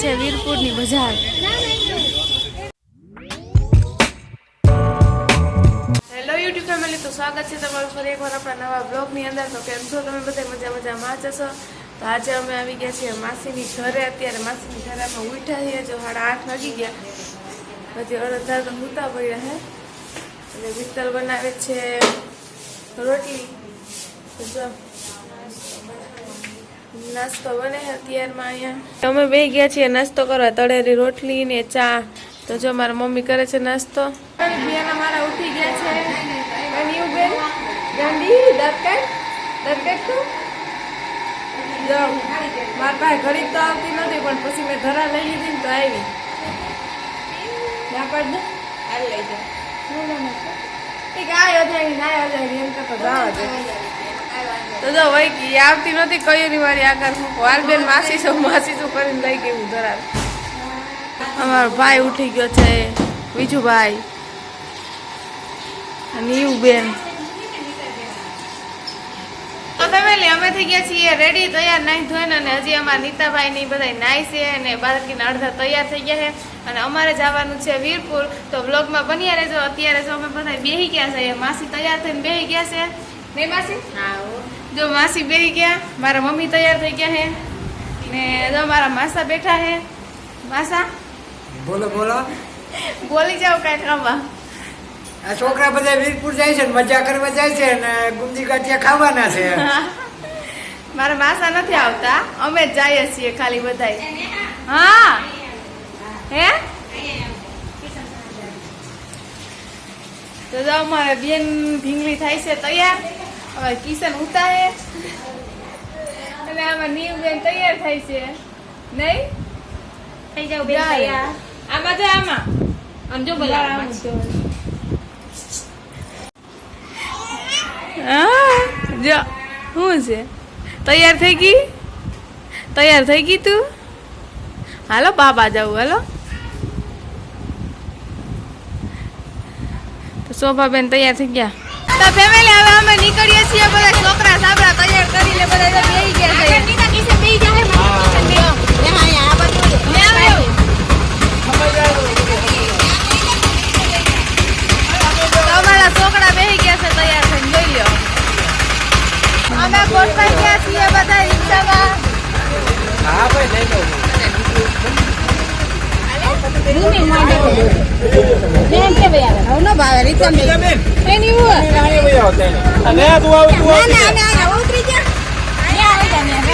છે વીરપુરની બજાર. Hello YouTube family તો સ્વાગત છે તમારું ફરી એકવાર આપણા નવા બ્લોગની અંદર. તો કેમ છો? તમે બધા મજા મજામાં જ હશો? તો આજે અમે આવી ગયા છીએ માસીની ઘરે. અત્યારે માસીની ઘરે અમે ઉઠ્યા છીએ. જો સાડા આઠ વાગી ગયા. પછી અડધા તો મૂતા પડ્યા હે? અને વિત્તલ બનાવે છે રોટલી. જો નાસ્તો બને અત્યારમાં અહીંયા. અમે બે ગયા છીએ નાસ્તો કરવા તળેલી રોટલી ને ચા. તો જો મારા મમ્મી કરે છે નાસ્તો. મારા ઉઠી ગયા છે. અને એવું બેન? ગાંડી દરકાટ દરકાટ તો મારા પાસે ઘડી તો આવતી નથી પણ પછી મેં ધરા લઈ લીધી ને તો આવી. ના પાડ દે હાલ લઈ જાય ઠીક આયો જાય ના આયો જાય એમ તો જાવ દે તો જો વઈ ગઈ આવતી નથી કયું ની મારી આગળ મૂકો. બેન માસી છું માસી છું, કરીને લઈ ગયું ધરાવ. અમારો ભાઈ ઉઠી ગયો છે બીજું ભાઈ. અને એવું બેન. તો ફેમિલી અમે થઈ ગયા છીએ રેડી તૈયાર નાહી ધોઈને, અને હજી અમારા નીતાભાઈ ની બધા નાહી છે, અને બાળકીના અડધા તૈયાર થઈ ગયા છે. અને અમારે જવાનું છે વીરપુર, તો બ્લોગમાં બન્યા રહેજો. અત્યારે જો અમે બધા બેહી ગયા છે, માસી તૈયાર થઈને બેહી ગયા છે. નહીં માસી? જો માસી બેહી ગયા મારા મમ્મી તૈયાર થઈ ગયા હે. ને જો મારા માસા બેઠા હે. માસા? બોલો બોલો. બોલી જાઓ કાંઈ ખાવા આ છોકરા બધા વીરપુર જાય છે ને મજા કરવા જાય છે ને ગુંદી ગાંઠિયા ખાવાના છે. મારા માસા નથી આવતા. અમે જ જઈએ છીએ ખાલી બધાય. હા. હે? તો જો અમારે બેન ભીંગલી થાય છે તૈયાર. હવે કિશન ઉતારે. અને આમાં નીવ બેન તૈયાર થાય છે. નહીં? થઈ જાવ બેન તૈયાર. આમાં જો આમાં. આમ જો બોલા આમાં. જો. શું છે? તૈયાર થઈ ગઈ? તૈયાર થઈ ગઈ તું? હાલો બાબા જાવું હાલો. તો શોભાબેન તૈયાર થઈ ગયા. તો ફેમિલી હવે અમે નીકળીએ છીએ, બધા છોકરા સાબરા તૈયાર કરીને બધા જો બેહી ગયા છે. નીતા જાહે અને તું આવ તું ના, ના, ના, ના,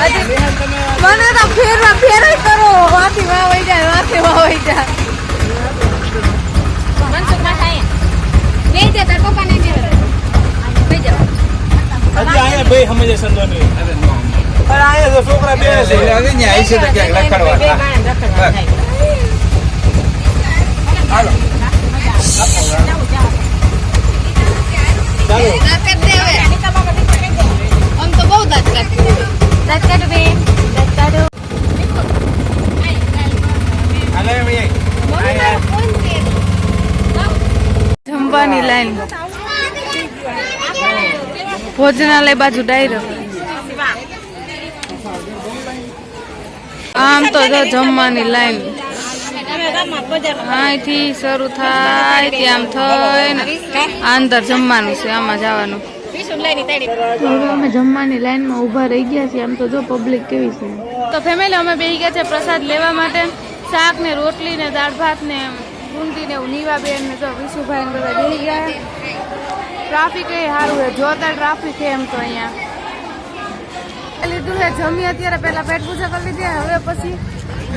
આવી. મને તો ફેરવા ફેરય કરો. વાથી વા વઈ જાય વાથી વા વઈ જાય. મનસુખમાં થાય. જા, તારા બે સમજે સંદોની પણ આયા છોકરા બે છે. ને આવી તો ક્યાંક લખડવા ભોજનાલય બાજુ ડાયરો. આમ તો જો જમવાની લાઈન. અહીંથી શરૂ થાય, ત્યાં આમ થઈને અંદર જમવાનું છે, આમાં જવાનું. અમે જમવાની લાઈનમાં ઊભા રહી ગયા છીએ, આમ તો જો પબ્લિક કેવી છે. તો ફેમિલી અમે બેસી ગયા છે પ્રસાદ લેવા માટે. શાક ને રોટલી ને દાળ ભાત ને બુંદી ને એવું નીવાબેન ને જો વિશુભાઈ ને બધા બેસી ગયા. ટ્રાફિક એ સારું છે. જોરદાર ટ્રાફિક છે એમ તો અહીંયા. લીધું છે જમી અત્યારે પહેલા પેટ પૂજા કરી લીધી, હવે પછી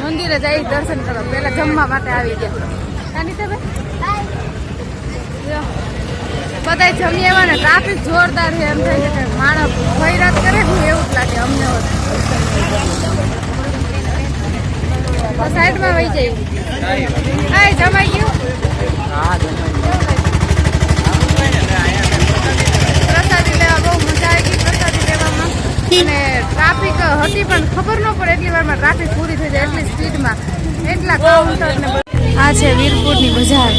મંદિરે જઈ દર્શન કરો પહેલા જમવા માટે આવી ગયા. અનિતાભાઈ જો. બધા જમી આવ્યા ને ટ્રાફિક જોરદાર છે એમ થાય કે માણસ ખૈરાત કરે ને એવું જ લાગે અમને હોત. સાઈડમાં વહી જાય. હા, જમાઈ ગયું. પ્રસાદી લેવા બહુ મજા આવી. ગઈ પ્રસાદી લેવામાં અને ટ્રાફિક હતી પણ ખબર ન પડે એટલી વારમાં ટ્રાફિક પૂરી થઈ જાય એટલી સ્પીડમાં એટલા કાઉન્ટર ને. આ છે વીરપુરની બજાર.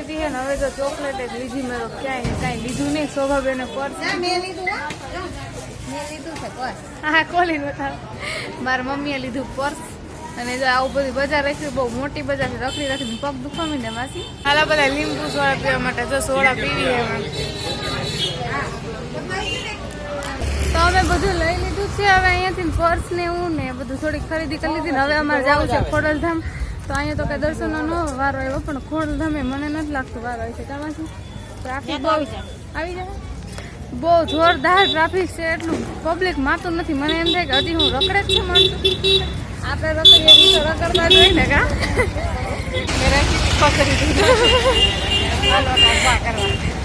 લીધી ને હવે તો ચોકલેટ જ લીધી મેં ક્યાંય કાંઈ લીધું નહીં. શોભાબેને પર્સ. મેં લીધું હો. લીધું છે હા ખોલી બતાવ. મારા મમ્મીએ લીધું પર્સ. અને જો આવું બધી બજાર રાખ્યું બહુ મોટી બજાર છે રખડી રાખી પગ દુખાવી ને માસી. હાલા બધા લીંબુ સોડા પીવા માટે જો સોડા પીવી છે તો અમે બધું લઈ લીધું છે હવે અહીંયાથી પર્સ ને એવું ને બધું થોડીક ખરીદી કરી લીધી ને હવે અમારે જવું છે ખોડલધામ. તો અહીંયા તો કઈ દર્શનનો નો વારો આવ્યો પણ ખોડલધામે મને નથી લાગતું વારો આવી છે કામાંથી ટ્રાફિક બહુ આવી જાય? બહુ જોરદાર ટ્રાફિક છે એટલું પબ્લિક માતું નથી. મને એમ થાય કે હજી હું રખડે જ છું માણસો. આપણે રખડીએ તો રખડતા જ હોય ને કા?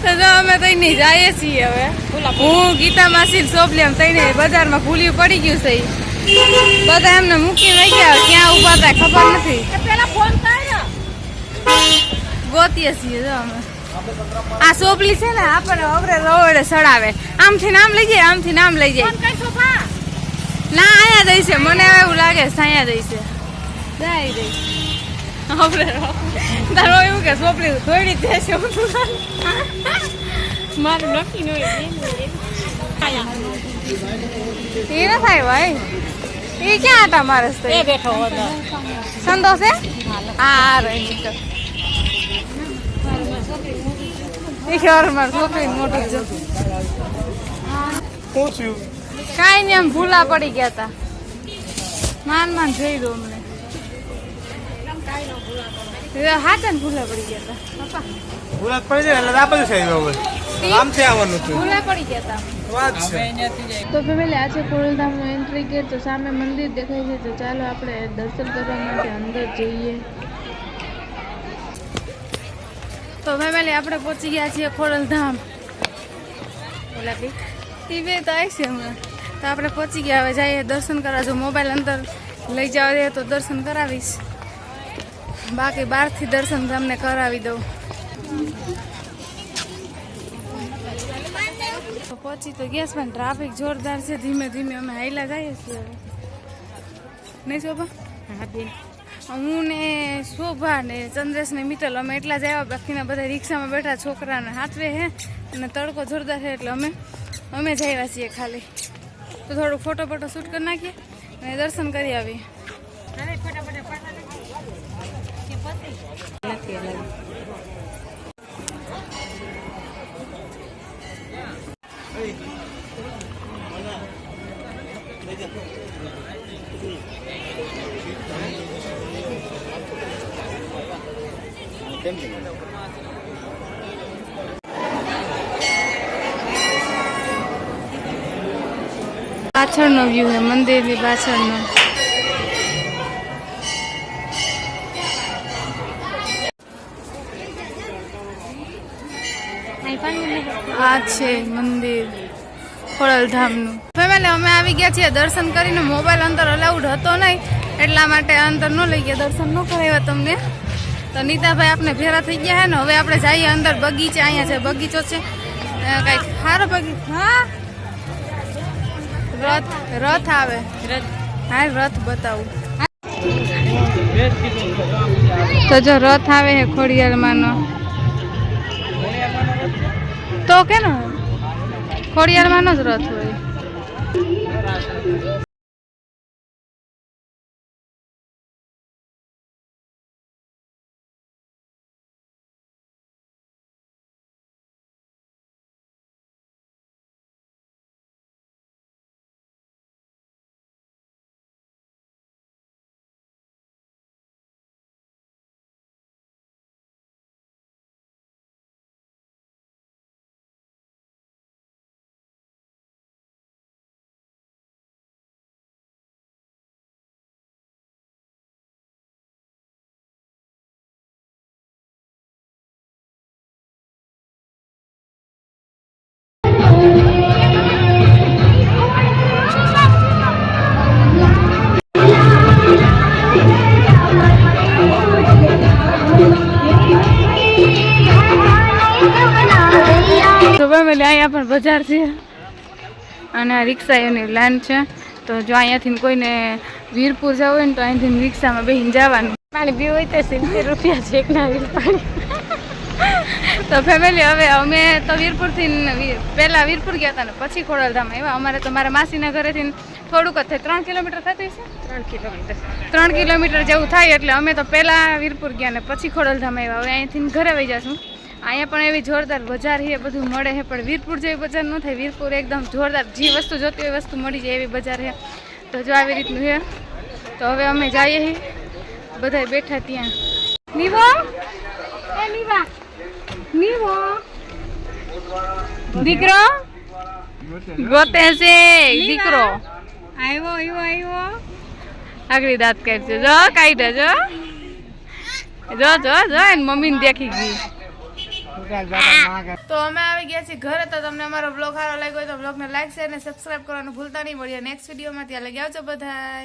તો જો અમે તો નહીં જઈએ છીએ હવે. હું ગીતા માસી સોપલી એમ તઈને બજારમાં ભૂલ્યું પડી ગયું છે. બધા એમને મૂકીને ગયા ક્યાં ઊભા હતા ખબર નથી પેલા ફોન કર્યો ગોતીએ છીએ જો અમે આ સોપલી છે ને આપણને અવરે રવડે સડાવે આમથી નામ લઈ જાય આમથી નામ લઈ જાય કઈ સોફા ના આયા દઈ છે મને હવે એવું લાગે છે આયા દઈ છે જાય દઈ અવરે તારો એવું કે સોપલી થોડી જ છે મારું નક્કી ન હોય એ ના થાય ભાઈ એ ક્યાં હતા મારે એ બેઠો હતો સંતોષ હે હા રહી એ ખબર મારે છોકરી મોટું છે. શું થયું કાંઈ નહીં આમ ભૂલા પડી ગયા હતા માન માન જઈ દો અમને. હાથા ને ભૂલા પડી ગયા હતા પપ્પા. ભૂલાત પડી જાય એટલે આ બધું થઈ ગયું આવવાનું હતું ભૂલા પડી ગયા હતા વાત છે. તો ફેમિલી આજે ખોડલધામનો એન્ટ્રી ગેટ તો સામે મંદિર દેખાય છે, તો ચાલો આપણે દર્શન કરવા માટે અંદર જઈએ. તો ફેમિલી આપણે પહોંચી ગયા છીએ ખોડલધામ. ઓલા બી. બે તો આવી છે હમણાં. તો આપણે પહોંચી ગયા, હવે જઈએ દર્શન કરવા. જો મોબાઈલ અંદર લઈ જવા દે તો દર્શન કરાવીશ. બાકી બહારથી દર્શન તમને કરાવી દઉં તો પહોંચી તો ગયા પણ ટ્રાફિક જોરદાર છે ધીમે ધીમે અમે હાઈલા જઈએ છીએ નહીં શોભા? હું ને શોભા ને ચંદ્રેશ ને મિત્તલ અમે એટલા જ આવ્યા બાકીના બધા રિક્ષામાં બેઠા છોકરાને હાથવે હે અને તડકો જોરદાર છે એટલે અમે અમે જ આવ્યા છીએ ખાલી. તો થોડું ફોટો ફોટો શૂટ કરી નાખીએ અને દર્શન કરી આવીએ. પાછળનો વ્યૂ છે મંદિરની પાછળનો. આ છે મંદિર ખોડલધામનું. ફેમિલી અમે આવી ગયા છીએ દર્શન કરીને. મોબાઈલ અંદર અલાઉડ હતો નહીં, એટલા માટે અંદર ન લઈ ગયા. દર્શન ન કરાવ્યા તમને. તો નીતાભાઈ આપણે ભેરા થઈ ગયા હે ને, હવે આપણે જઈએ અંદર બગીચા. અહીંયા છે બગીચો છે કાંઈક સારો બગીચો હા? રથ રથ આવે. હા, રથ બતાવું. તો જો રથ આવે છે ખોડિયારમાંનો તો કે ને ખોડિયારમાંનો જ રથ હોય. તો ફેમિલી અહીંયા પણ બજાર છે. અને આ રિક્ષાઓની લાઈન છે. તો જો અહીંયાથી કોઈને વીરપુર જવું હોય ને તો અહીંથી રિક્ષામાં બેસીને જવાનું. પાણી પીવું હોય તો સિત્તેર રૂપિયા છે એકના પાણી તો ફેમિલી હવે અમે તો વીરપુરથી પહેલાં પહેલા વીરપુર ગયા હતા ને પછી ખોડલધામ આવ્યા. અમારે તો મારા માસીના ઘરેથી થોડુંક જ થાય. ત્રણ કિલોમીટર થતું છે ત્રણ કિલોમીટર. ત્રણ કિલોમીટર જેવું થાય એટલે અમે તો પહેલા વીરપુર ગયા ને પછી ખોડલધામ આવ્યા. હવે અહીંથી ઘરે વહી જશું. અહીંયા પણ એવી જોરદાર બજાર છે બધું મળે છે પણ વીરપુર જેવી બજાર ન થાય. વીરપુર એકદમ જોરદાર જે વસ્તુ જોતી હોય વસ્તુ મળી જાય એવી બજાર છે. તો જો આવી રીતનું છે. તો હવે અમે જઈએ છીએ. બધા બેઠા ત્યાં. નીવો! એ નીવા. નીવો. દીકરો? ગોતે છે. દીકરો. આવ્યો આવ્યો આવ્યો આગળ દાંત કાઢશે જો કાઢે જો. જો જો જો એની મમ્મીને દેખી ગઈ. તો અમે આવી ગયા છીએ ઘરે તો તમને અમારો બ્લોગ સારો લાગ્યો હોય તો બ્લોગને લાઈક શેર અને સબસ્ક્રાઇબ કરવાનું ભૂલતા નહીં. મળીએ નેક્સ્ટ વિડીયોમાં ત્યાં લગી આવજો બધા